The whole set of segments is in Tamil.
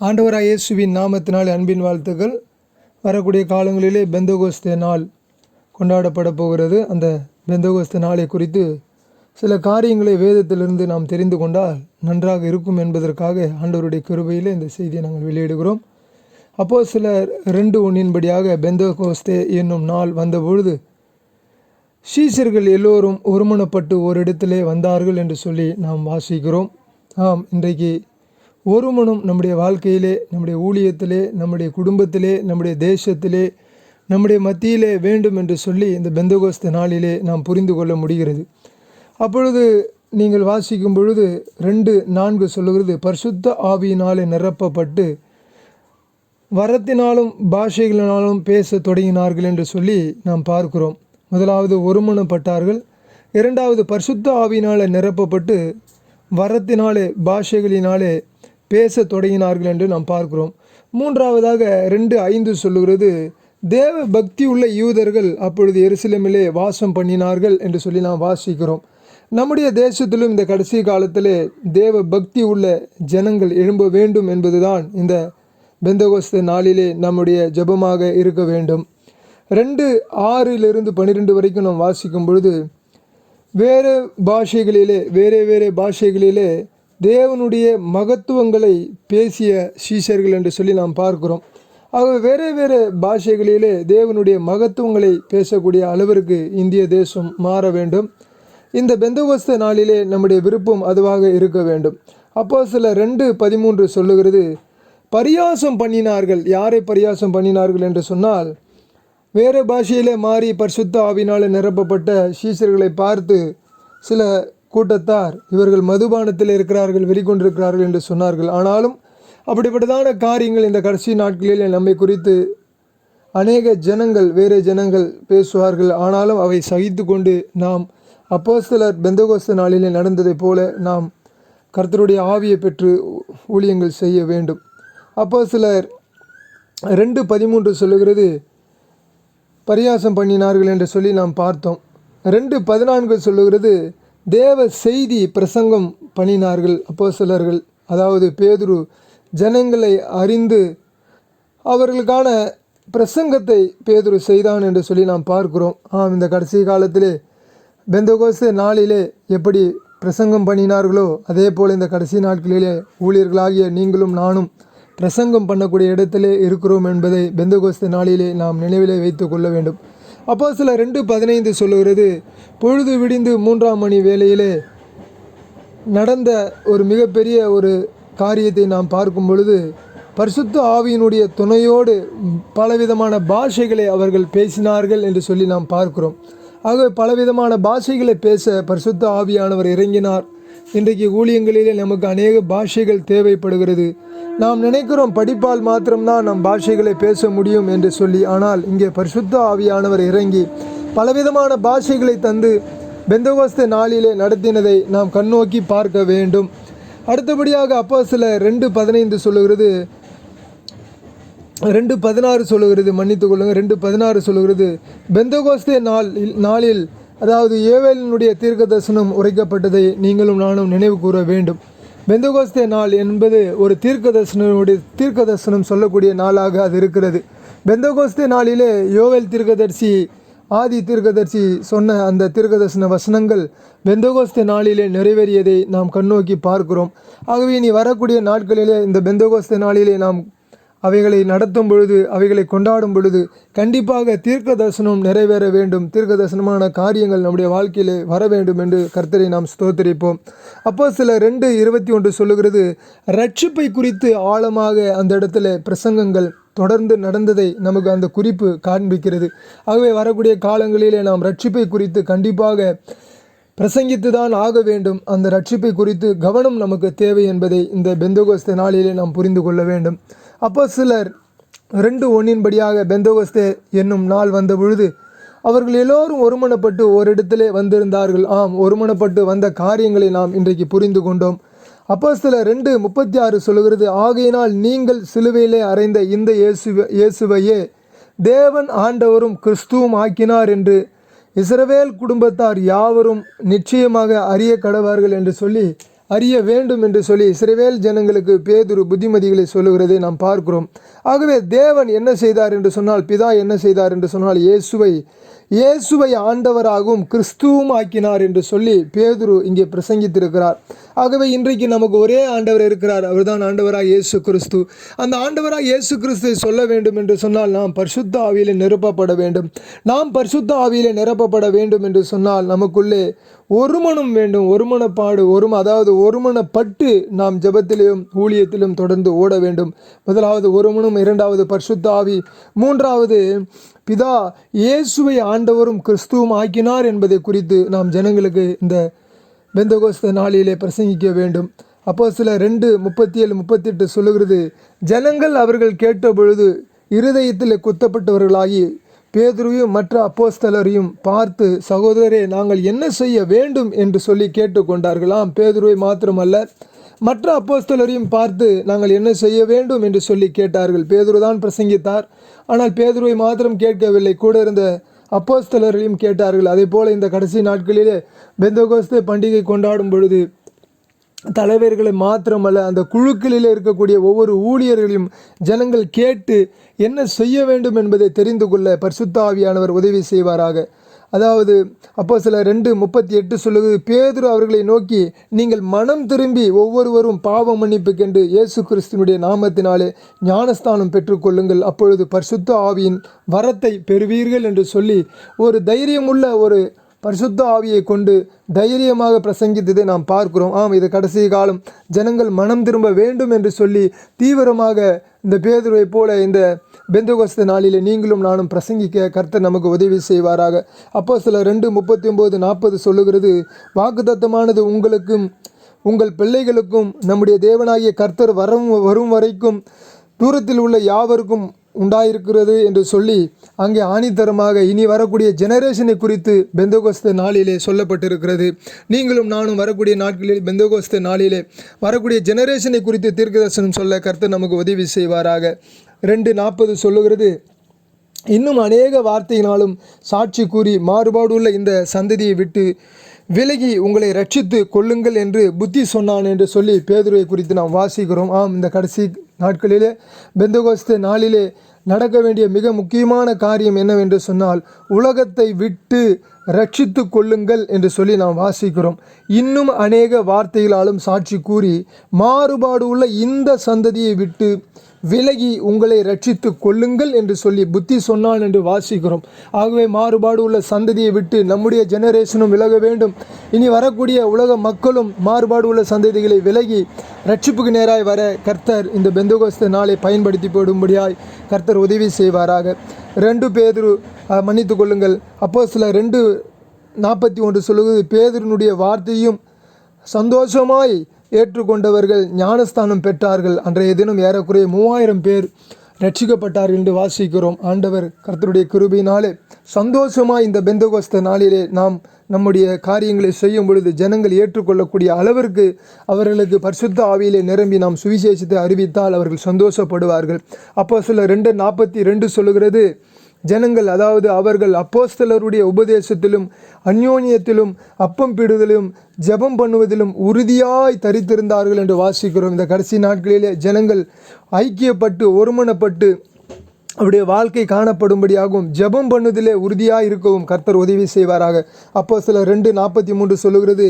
ஆண்டவராய் இயேசுவின் நாமத்தினால் அன்பின் வாழ்த்துக்கள் வரக்கூடிய காலங்களிலே பெந்தகோஸ்தே நாள் கொண்டாடப்பட போகிறது. அந்த பெந்தகோஸ்தே நாளை குறித்து சில காரியங்களை வேதத்திலிருந்து நாம் தெரிந்து கொண்டால் நன்றாக இருக்கும் என்பதற்காக ஆண்டவருடைய கிருபையிலே இந்த செய்தியை நாங்கள் வெளியிடுகிறோம். அப்போ சில ரெண்டு ஒன்றின்படியாக பெந்தகோஸ்தே என்னும் நாள் வந்தபொழுது சீசர்கள் எல்லோரும் ஒருமனப்பட்டு ஓரிடத்திலே வந்தார்கள் என்று சொல்லி நாம் வாசிக்கிறோம். ஆம் இன்றைக்கு ஒருமனம் நம்முடைய வாழ்க்கையிலே நம்முடைய ஊழியத்திலே நம்முடைய குடும்பத்திலே நம்முடைய தேசத்திலே நம்முடைய மத்தியிலே வேண்டும் என்று சொல்லி இந்த பெந்தகோஸ்த நாளிலே நாம் புரிந்து கொள்ள முடிகிறது. அப்பொழுது நீங்கள் வாசிக்கும் பொழுது ரெண்டு நான்கு சொல்லுகிறது பரிசுத்த ஆவியினாலே நிரப்பப்பட்டு வரத்தினாலும் பாஷைகளினாலும் பேச தொடங்கினார்கள் என்று சொல்லி நாம் பார்க்கிறோம். முதலாவது ஒருமனப்பட்டார்கள் இரண்டாவது பரிசுத்த ஆவியினாலே நிரப்பப்பட்டு வரத்தினாலே பாஷைகளினாலே பேச தொடங்கினார்கள் என்று நாம் பார்க்கிறோம். மூன்றாவதாக ரெண்டு ஐந்து சொல்லுகிறது தேவ பக்தி உள்ள யூதர்கள் அப்பொழுது எருசலேமிலே வாசம் பண்ணினார்கள் என்று சொல்லி நாம் வாசிக்கிறோம். நம்முடைய தேசத்திலும் இந்த கடைசி காலத்திலே தேவ பக்தி உள்ள ஜனங்கள் எழும்ப வேண்டும் என்பதுதான் இந்த பெந்தகோஸ்த நாளிலே நம்முடைய ஜெபமாக இருக்க வேண்டும். ரெண்டு ஆறிலிருந்து பன்னிரெண்டு வரைக்கும் நாம் வாசிக்கும் பொழுது வேறு பாஷைகளிலே வேறு வேறு பாஷைகளிலே தேவனுடைய மகத்துவங்களை பேசிய சீஷர்கள் என்று சொல்லி நாம் பார்க்கிறோம். ஆக வேறு வேறு பாஷைகளிலே தேவனுடைய மகத்துவங்களை பேசக்கூடிய அளவிற்கு இந்திய தேசம் மாற வேண்டும். இந்த பெந்தவஸ்த நாளிலே நம்முடைய விருப்பம் அதுவாக இருக்க வேண்டும். அப்போ சில ரெண்டு பதிமூன்று சொல்லுகிறது பரியாசம் பண்ணினார்கள். யாரை பரியாசம் பண்ணினார்கள் என்று சொன்னால் வேறு பாஷையிலே மாறி பரிசுத்த ஆவினால் நிரப்பப்பட்ட சீசர்களை பார்த்து சில கூட்டத்தார். இவர்கள் மதுபானத்தில் இருக்கிறார்கள் வெறிக்கொண்டிருக்கிறார்கள் என்று சொன்னார்கள். ஆனாலும் அப்படிப்பட்டதான காரியங்கள் இந்த கடைசி நாட்களில் நம்மை குறித்து அநேக ஜனங்கள் வேறு ஜனங்கள் பேசுவார்கள். ஆனாலும் அவை சகித்து கொண்டு நாம் அப்போ சிலர் பெந்தகோஸ்த நாளிலே நடந்ததைப் போல நாம் கர்த்தருடைய ஆவியை பெற்று ஊழியங்கள் செய்ய வேண்டும். அப்போ சிலர் ரெண்டு பதிமூன்று சொல்லுகிறது பரியாசம் பண்ணினார்கள் என்று சொல்லி நாம் பார்த்தோம். ரெண்டு பதினான்கு சொல்லுகிறது தேவ செய்தி பிரசங்கம் பண்ணினார்கள் அப்போ சிலர்கள் அதாவது பேதுரு ஜனங்களை அறிந்து அவர்களுக்கான பிரசங்கத்தை பேதுரு செய்தான் என்று சொல்லி நாம் பார்க்கிறோம். ஆம் இந்த கடைசி காலத்திலே பெந்தகோச நாளிலே எப்படி பிரசங்கம் பண்ணினார்களோ அதே போல் இந்த கடைசி நாட்களிலே ஊழியர்களாகிய நீங்களும் நானும் பிரசங்கம் பண்ணக்கூடிய இடத்திலே இருக்கிறோம் என்பதை பெந்தகோஸ்த நாளிலே நாம் நினைவிலே வைத்து கொள்ள வேண்டும். அப்போ சில ரெண்டு பதினைந்து சொல்லுகிறது பொழுது விடிந்து மூன்றாம் மணி வேளையிலே நடந்த ஒரு மிகப்பெரிய ஒரு காரியத்தை நாம் பார்க்கும் பொழுது பரிசுத்த ஆவியினுடைய துணையோடு பலவிதமான பாஷைகளை அவர்கள் பேசினார்கள் என்று சொல்லி நாம் பார்க்கிறோம். ஆகவே பலவிதமான பாஷைகளை பேச பரிசுத்த ஆவியானவர் இறங்கினார். இன்றைக்கு ஊழியங்களிலே நமக்கு அநேக பாஷைகள் தேவைப்படுகிறது. நாம் நினைக்கிறோம் படிப்பால் மாத்திரம்தான் நம் பாஷைகளை பேச முடியும் என்று சொல்லி ஆனால் இங்கே பரிசுத்த ஆவியானவர் இறங்கி பலவிதமான பாஷைகளை தந்து பெந்தகோஸ்து நாளிலே நடத்தினதை நாம் கண்ணோக்கி பார்க்க வேண்டும். அடுத்தபடியாக அப்போ சில ரெண்டு பதினைந்து சொல்லுகிறது ரெண்டு பதினாறு சொல்லுகிறது மன்னித்துக்கொள்ளுங்கள் ரெண்டு பதினாறு சொல்லுகிறது பெந்தகோஸ்தே நாள் நாளில் அதாவது ஏவேலினுடைய தீர்க்க தரிசனம் உரைக்கப்பட்டதை நீங்களும் நானும் நினைவு கூற வேண்டும். பெந்தகோஸ்தே நாள் என்பது ஒரு தீர்க்க தரிசனனுடைய தீர்க்க தரிசனம் சொல்லக்கூடிய நாளாக அது இருக்கிறது. பெந்தகோஸ்தே நாளிலே யோவேல் தீர்க்கதரிசி ஆதி தீர்க்கதரிசி சொன்ன அந்த தீர்க்கதர்சன வசனங்கள் பெந்தகோஸ்தே நாளிலே நிறைவேறியதை நாம் கண்ணோக்கி பார்க்கிறோம். ஆகவே நீ வரக்கூடிய நாட்களிலே இந்த பெந்தகோஸ்தே நாளிலே நாம் அவைகளை நடத்தும் பொழுது அவைகளை கொண்டாடும் பொழுது கண்டிப்பாக தீர்க்க தரிசனம் நிறைவேற வேண்டும். தீர்க்க தரிசனமான காரியங்கள் நம்முடைய வாழ்க்கையிலே வர வேண்டும் என்று கர்த்தரை நாம் ஸ்தோத்தரிப்போம். அப்போ சில ரெண்டு இருபத்தி ஒன்று சொல்லுகிறது ரட்சிப்பை குறித்து ஆழமாக அந்த இடத்துல பிரசங்கங்கள் தொடர்ந்து நடந்ததை நமக்கு அந்த குறிப்பு காண்பிக்கிறது. ஆகவே வரக்கூடிய காலங்களிலே நாம் ரட்சிப்பை குறித்து கண்டிப்பாக பிரசங்கித்து தான் ஆக வேண்டும். அந்த ரட்சிப்பை குறித்து கவனம் நமக்கு தேவை என்பதை இந்த பெந்தகோஸ்த நாளிலே நாம் புரிந்து கொள்ள வேண்டும். அப்போ சிலர் ரெண்டு ஒன்றின்படியாக பெந்தோவஸ்தே என்னும் நாள் வந்த பொழுது அவர்கள் எல்லோரும் ஒருமனப்பட்டு ஓரிடத்திலே வந்திருந்தார்கள். ஆம் ஒருமனப்பட்டு வந்த காரியங்களை நாம் இன்றைக்கு புரிந்து கொண்டோம். அப்போ சில ரெண்டு முப்பத்தி ஆறு சொல்லுகிறது ஆகையினால் நீங்கள் சிலுவையிலே அறைந்த இந்த இயேசு இயேசுவையே தேவன் ஆண்டவரும் கிறிஸ்துவும் ஆக்கினார் என்று இஸ்ரவேல் குடும்பத்தார் யாவரும் நிச்சயமாக அறிய கடவார்கள் என்று சொல்லி அறிய வேண்டும் என்று சொல்லி சிறைவேல் ஜனங்களுக்கு பேதுரு புத்திமதிகளை சொல்லுகிறதை நாம் பார்க்கிறோம். ஆகவே தேவன் என்ன செய்தார் என்று சொன்னால் பிதா என்ன செய்தார் என்று சொன்னால் இயேசுவை இயேசுவை ஆண்டவராகவும் கிறிஸ்துவும் ஆக்கினார் என்று சொல்லி பேதுரு இங்கே பிரசங்கித்திருக்கிறார். ஆகவே இன்றைக்கு நமக்கு ஒரே ஆண்டவர் இருக்கிறார். அவர்தான் ஆண்டவராக இயேசு கிறிஸ்து. அந்த ஆண்டவராக இயேசு கிறிஸ்துவை சொல்ல வேண்டும் என்று சொன்னால் நாம் பரிசுத்த ஆவியிலே நிரப்பப்பட வேண்டும். நாம் பரிசுத்த ஆவியிலே நிரப்பப்பட வேண்டும் என்று சொன்னால் நமக்குள்ளே ஒருமனம் வேண்டும் ஒருமனப்பாடு ஒரு அதாவது ஒருமனப்பட்டு நாம் ஜெபத்திலும் ஊழியத்திலும் தொடர்ந்து ஓட வேண்டும். முதலாவது ஒருமனம் இரண்டாவது பர்சுத்தாவி மூன்றாவது பிதா இயேசுவை ஆண்டவரும் கிறிஸ்துவும் ஆக்கினார் என்பதை குறித்து நாம் ஜனங்களுக்கு இந்த பெந்தகோஸ்த நாளிலே பிரசங்கிக்க வேண்டும். அப்போ சில ரெண்டு முப்பத்தி ஏழு முப்பத்தெட்டு சொல்லுகிறது ஜனங்கள் அவர்கள் கேட்ட பொழுது இருதயத்தில் குத்தப்பட்டவர்களாகி பேதுருவையும் மற்ற அப்போஸ்தலரையும் பார்த்து சகோதரரே நாங்கள் என்ன செய்ய வேண்டும்? என்று சொல்லி கேட்டுக்கொண்டார்களாம். பேதுருவை மாத்திரமல்ல மற்ற அப்போஸ்தலரையும் பார்த்து நாங்கள் என்ன செய்ய வேண்டும்? என்று சொல்லி கேட்டார்கள். பேதுரு தான் பிரசங்கித்தார். ஆனால் பேதுருவை மாத்திரம் கேட்கவில்லை. கூட இருந்த அப்போஸ்தலரையும் கேட்டார்கள். அதே போல் இந்த கடைசி நாட்களிலே பெந்தகோஸ்தே பண்டிகை கொண்டாடும் பொழுது தலைவர்களை மாத்திரமல்ல அந்த குழுக்களில் இருக்கக்கூடிய ஒவ்வொரு ஊழியர்களையும் ஜனங்கள் கேட்டு என்ன செய்ய வேண்டும் என்பதை தெரிந்து கொள்ள பரிசுத்த ஆவியானவர் உதவி செய்வாராக. அதாவது அப்போ சில ரெண்டு முப்பத்தி எட்டு சொல்லுது பேதுரு அவர்களை நோக்கி நீங்கள் மனம் திரும்பி ஒவ்வொருவரும் பாவ மன்னிப்புக்கென்று இயேசு கிறிஸ்துவனுடைய நாமத்தினாலே ஞானஸ்தானம் பெற்றுக்கொள்ளுங்கள். அப்பொழுது பரிசுத்த ஆவியின் வரத்தை பெறுவீர்கள் என்று சொல்லி ஒரு தைரியமுள்ள ஒரு பரிசுத்த ஆவியை கொண்டு தைரியமாக பிரசங்கித்ததை நாம் பார்க்கிறோம். ஆம் இது கடைசி காலம். ஜனங்கள் மனம் திரும்ப வேண்டும் என்று சொல்லி தீவிரமாக இந்த பேதுருவை போல இந்த பெந்தகோஸ்த நாளிலே நீங்களும் நானும் பிரசங்கிக்க கர்த்தர் நமக்கு உதவி செய்வாராக. அப்போ சில ரெண்டு முப்பத்தி ஒம்பது நாற்பது சொல்லுகிறது வாக்குத்தத்தமானது உங்களுக்கும் உங்கள் பிள்ளைகளுக்கும் நம்முடைய தேவனாகிய கர்த்தர் வரும் வரும் வரைக்கும் தூரத்தில் உள்ள யாவருக்கும் உண்டாயிருக்கிறது என்று சொல்லி அங்கே ஆணித்தரமாக இனி வரக்கூடிய ஜெனரேஷனை குறித்து பெந்தகோஸ்த நாளிலே சொல்லப்பட்டிருக்கிறது. நீங்களும் நானும் வரக்கூடிய நாட்களில் பெந்தகோஸ்த நாளிலே வரக்கூடிய ஜெனரேஷனை குறித்து தீர்க்கதர்சனம் சொல்ல கர்த்தர் நமக்கு உதவி செய்வாராக. ரெண்டு நாற்பது சொல்லுகிறது. இன்னும் அநேக வார்த்தையினாலும் சாட்சி கூறி மாறுபாடுள்ள இந்த சந்ததியை விட்டு விலகி உங்களை ரட்சித்து கொள்ளுங்கள் என்று புத்தி சொன்னான் என்று சொல்லி பேதுருவை குறித்து நாம் வாசிக்கிறோம். ஆம் இந்த கடைசி நாட்களிலே பெந்தகோஸ்து நாளிலே நடக்க வேண்டிய மிக முக்கியமான காரியம் என்னவென்று சொன்னால் உலகத்தை விட்டு ரட்சித்து கொள்ளுங்கள் என்று சொல்லி நாம் வாசிக்கிறோம். இன்னும் அநேக வார்த்தைகளாலும் சாட்சி கூறி மாறுபாடு உள்ள இந்த சந்ததியை விட்டு விலகி உங்களை ரட்சித்து கொள்ளுங்கள் என்று சொல்லி புத்தி சொன்னான் என்று வாசிக்கிறோம். ஆகவே மாறுபாடு உள்ள சந்ததியை விட்டு நம்முடைய ஜெனரேஷனும் விலக வேண்டும். இனி வரக்கூடிய உலக மக்களும் மாறுபாடு உள்ள சந்ததிகளை விலகி ரட்சிப்புக்கு நேராய் வர கர்த்தர் இந்த பெந்தகோஸ்த நாளை பயன்படுத்தி போடும்படியாய் கர்த்தர் உதவி செய்வாராக. ரெண்டு பேதுரு மன்னித்து கொள்ளுங்கள். அப்போ சில ரெண்டு நாற்பத்தி ஒன்று சொல்லுவது பேதருனுடைய வார்த்தையும் சந்தோஷமாய் ஏற்றுக்கொண்டவர்கள் ஞானஸ்தானம் பெற்றார்கள். அன்றைய தினம் ஏறக்குறைய மூவாயிரம் பேர் ரட்சிக்கப்பட்டார்கள் என்று வாசிக்கிறோம். ஆண்டவர் கர்த்தருடைய கிருபையினாலே சந்தோஷமாய் இந்த பெந்தகோஸ்த நாளிலே நாம் நம்முடைய காரியங்களை செய்யும் பொழுது ஜனங்கள் ஏற்றுக்கொள்ளக்கூடிய அளவிற்கு அவர்களுக்கு பரிசுத்த ஆவியிலே நிரம்பி நாம் சுவிசேஷத்தை அறிவித்தால் அவர்கள் சந்தோஷப்படுவார்கள். அப்போ சில ரெண்டு நாற்பத்தி ரெண்டு சொல்லுகிறது ஜனங்கள் அதாவது அவர்கள் அப்போஸ்தலருடைய உபதேசத்திலும் அந்யோன்யத்திலும் அப்பம் பிடுதலும் ஜெபம் பண்ணுவதிலும் உறுதியாய் தரித்திருந்தார்கள் என்று வாசிக்கிறோம். இந்த கடைசி நாட்களிலே ஜனங்கள் ஐக்கியப்பட்டு ஒருமனப்பட்டு அவருடைய வாழ்க்கை காணப்படும்படியாகவும் ஜெபம் பண்ணுதிலே உறுதியாக இருக்கவும் கர்த்தர் உதவி செய்வாராக. அப்போ சில ரெண்டு நாற்பத்தி மூன்று சொல்லுகிறது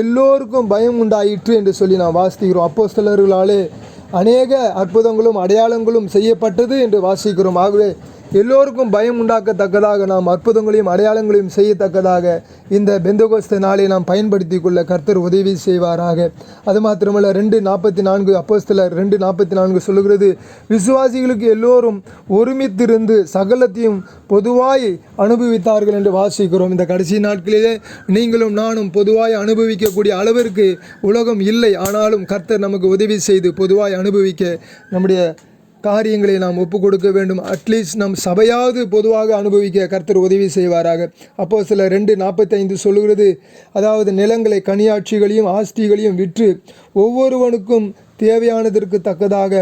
எல்லோருக்கும் பயம் உண்டாயிற்று என்று சொல்லி நாம் வாசிக்கிறோம். அப்போ சிலர்களாலே அநேக அற்புதங்களும் அடையாளங்களும் செய்யப்பட்டது என்று வாசிக்கிறோம். ஆகவே எல்லோருக்கும் பயம் உண்டாக்கத்தக்கதாக நாம் அற்புதங்களையும் அடையாளங்களையும் செய்யத்தக்கதாக இந்த பெந்தகோஸ்த நாளை நாம் பயன்படுத்தி கொள்ள கர்த்தர் உதவி செய்வாராக. அது மாத்திரமல்ல ரெண்டு நாற்பத்தி நான்கு அப்போஸ்தலர் ரெண்டு நாற்பத்தி நான்கு சொல்லுகிறது விசுவாசிகளுக்கு எல்லோரும் ஒருமித்திருந்து சகலத்தையும் பொதுவாய் அனுபவித்தார்கள் என்று வாசிக்கிறோம். இந்த கடைசி நாட்களிலே நீங்களும் நானும் பொதுவாய் அனுபவிக்கக்கூடிய அளவிற்கு உலகம் இல்லை ஆனாலும் கர்த்தர் நமக்கு உதவி செய்து பொதுவாய் அனுபவிக்க நம்முடைய காரியங்களை நாம் ஒப்பு கொடுக்க வேண்டும் அட்லீஸ்ட் நம் சபையாவது பொதுவாக அனுபவிக்க கர்த்தர் உதவி செய்வாராக. அப்போ சில ரெண்டு நாற்பத்தைந்து சொல்கிறது அதாவது நிலங்களை கனியாட்சிகளையும் ஆஸ்திகளையும் விற்று ஒவ்வொருவனுக்கும் தேவையானதற்கு தக்கதாக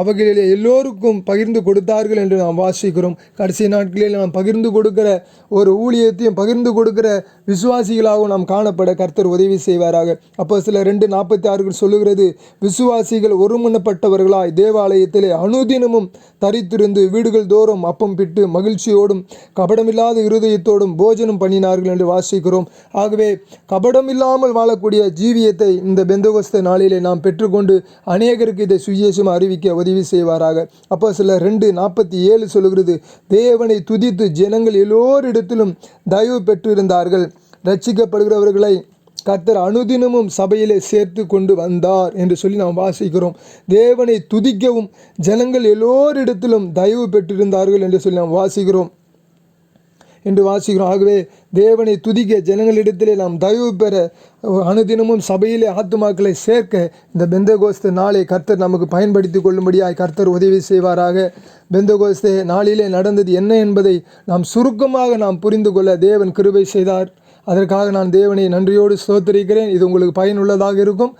அவர்களில் எல்லோருக்கும் பகிர்ந்து கொடுத்தார்கள் என்று நாம் வாசிக்கிறோம். கடைசி நாட்களில் நாம் பகிர்ந்து கொடுக்கிற ஒரு ஊழியத்தையும் பகிர்ந்து கொடுக்கிற விசுவாசிகளாகவும் நாம் காணப்பட கர்த்தர் உதவி செய்வாராக. அப்போ சில ரெண்டு நாற்பத்தி ஆறுகள் சொல்லுகிறது விசுவாசிகள் ஒருமுனப்பட்டவர்களாய் தேவாலயத்திலே அனுதினமும் தரித்திருந்து வீடுகள் தோறும் அப்பம் பிட்டு மகிழ்ச்சியோடும் கபடமில்லாத இருதயத்தோடும் போஜனம் பண்ணினார்கள் என்று வாசிக்கிறோம். ஆகவே கபடமில்லாமல் வாழக்கூடிய ஜீவியத்தை இந்த பெந்தகோஸ்த நாளிலே நாம் பெற்றுக்கொண்டு அநேகருக்கு இதை சுயேசம் அறிவிக்க உதவி செய்வாராக. அப்போ சில ரெண்டு நாற்பத்தி ஏழு சொல்லுகிறது தேவனை துதித்து ஜனங்கள் எல்லோரிடத்திலும் தயவு பெற்றிருந்தார்கள். ரட்சிக்கப்படுகிறவர்களை கர்த்தர் அனுதினமும் சபையிலே சேர்த்து கொண்டு வந்தார் என்று சொல்லி நாம் வாசிக்கிறோம். தேவனை துதிக்கவும் ஜனங்கள் எல்லோரிடத்திலும் தயவு பெற்றிருந்தார்கள் என்று சொல்லி நாம் வாசிக்கிறோம். என்று வாசிக்கிறோம். ஆகவே தேவனை துதிக்க ஜனங்களிடத்திலே நாம் தயவு பெற அனுதினமும் சபையிலே ஆத்துமாக்களை சேர்க்க இந்த பெந்தகோஸ்து நாளை கர்த்தர் நமக்கு பயன்படுத்தி கொள்ளும்படியாய் கர்த்தர் உதவி செய்வாராக. பெந்தகோஸ்தே நாளிலே நடந்தது என்ன என்பதை நாம் சுருக்கமாக நாம் புரிந்து கொள்ள தேவன் கிருபை செய்தார். அதற்காக நான் தேவனை நன்றியோடு ஸ்தோத்திரிக்கிறேன். இது உங்களுக்கு பயனுள்ளதாக இருக்கும்.